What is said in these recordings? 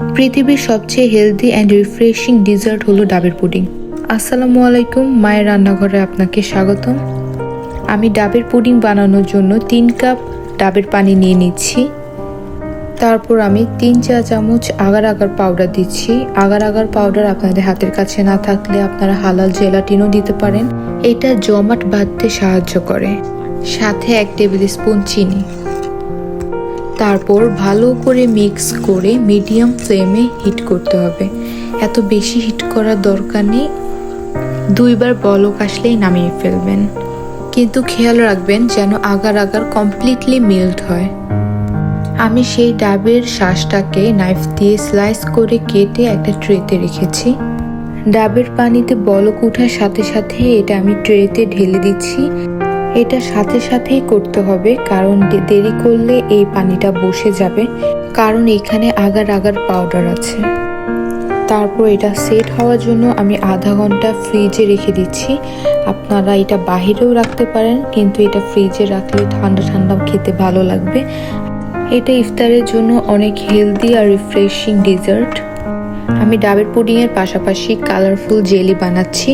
পৃথিবীর সবচেয়ে healthy and refreshing dessert হলো ডাবের পুডিং। আসসালামু আলাইকুম, মায়ের রান্নাঘরে আপনাকে স্বাগতম। আমি ডাবের পুডিং বানানোর জন্য তিন কাপ ডাবের পানি নিয়ে নিচ্ছি। তারপর আমি তিন চা চামচ আগার আগার পাউডার দিচ্ছি। আগার আগার পাউডার আপনাদের হাতের কাছে না থাকলে আপনারা হালাল জেলাটিনও দিতে পারেন। এটা জমাট বাঁধতে সাহায্য করে। সাথে এক টেবিল স্পুন চিনি। তারপর ভালো করে মিক্স করে মিডিয়াম ফ্লেমে হিট করতে হবে। এত বেশি হিট করার দরকার নেই। দুইবার বলক আসলেই নামিয়ে ফেলবেন। কিন্তু খেয়াল রাখবেন যেন আগার আগার কমপ্লিটলি মেল্ট হয়। আমি সেই ডাবের শ্বাসটাকে নাইফ দিয়ে স্লাইস করে কেটে একটা ট্রেতে রেখেছি। ডাবের পানিতে বলক ওঠার সাথে সাথে এটা আমি ট্রেতে ঢেলে দিচ্ছি। এটা সাথে সাথেই করতে হবে, কারণ দেরি করলে এই পানিটা বসে যাবে। কারণ এখানে আগার আগার পাউডার আছে। তারপর এটা সেট হওয়ার জন্য আমি আধা ঘণ্টা ফ্রিজে রেখে দিচ্ছি। আপনারা এটা বাহিরেও রাখতে পারেন, কিন্তু এটা ফ্রিজে রাখলে ঠান্ডা ঠান্ডা খেতে ভালো লাগবে। এটা ইফতারের জন্য অনেক হেলদি আর রিফ্রেশিং ডেজার্ট আমি ডাবের পুডিংয়ের পাশাপাশি কালারফুল জেলি বানাচ্ছি।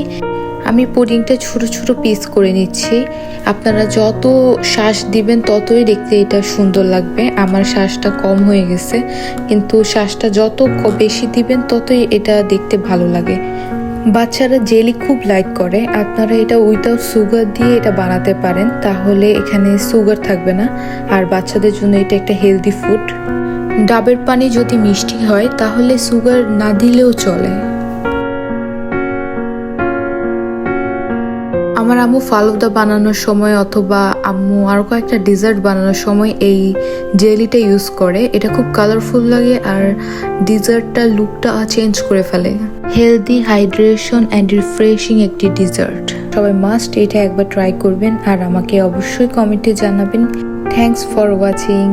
আমি পুডিংটা ছোট ছোট পিস করে নিচ্ছি। আপনারা যত শ্বাস দিবেন ততই দেখতে এটা সুন্দর লাগবে। আমার শ্বাসটা কম হয়ে গেছে, কিন্তু শ্বাসটা যত বেশি দিবেন ততই এটা দেখতে ভালো লাগে। বাচ্চারা জেলি খুব লাইক করে। আপনারা এটা উইদাউট সুগার দিয়ে এটা বানাতে পারেন, তাহলে এখানে সুগার থাকবে না। আর বাচ্চাদের জন্য এটা একটা হেলদি ফুড ডাবের পানি যদি মিষ্টি হয়, তাহলে সুগার না দিলেও চলে। আমার আম্মু ফালুদা বানানোর সময় অথবা আম্মু আরও কয়েকটা ডেজার্ট বানানোর সময় এই জেলিটা ইউজ করে। এটা খুব কালারফুল লাগে আর ডিজার্টটার লুকটা চেঞ্জ করে ফেলে। হেলদি হাইড্রেশন অ্যান্ড রিফ্রেশিং একটি ডিজার্ট সবাই মাস্ট এটা একবার ট্রাই করবেন আর আমাকে অবশ্যই কমেন্টে জানাবেন। Thanks for watching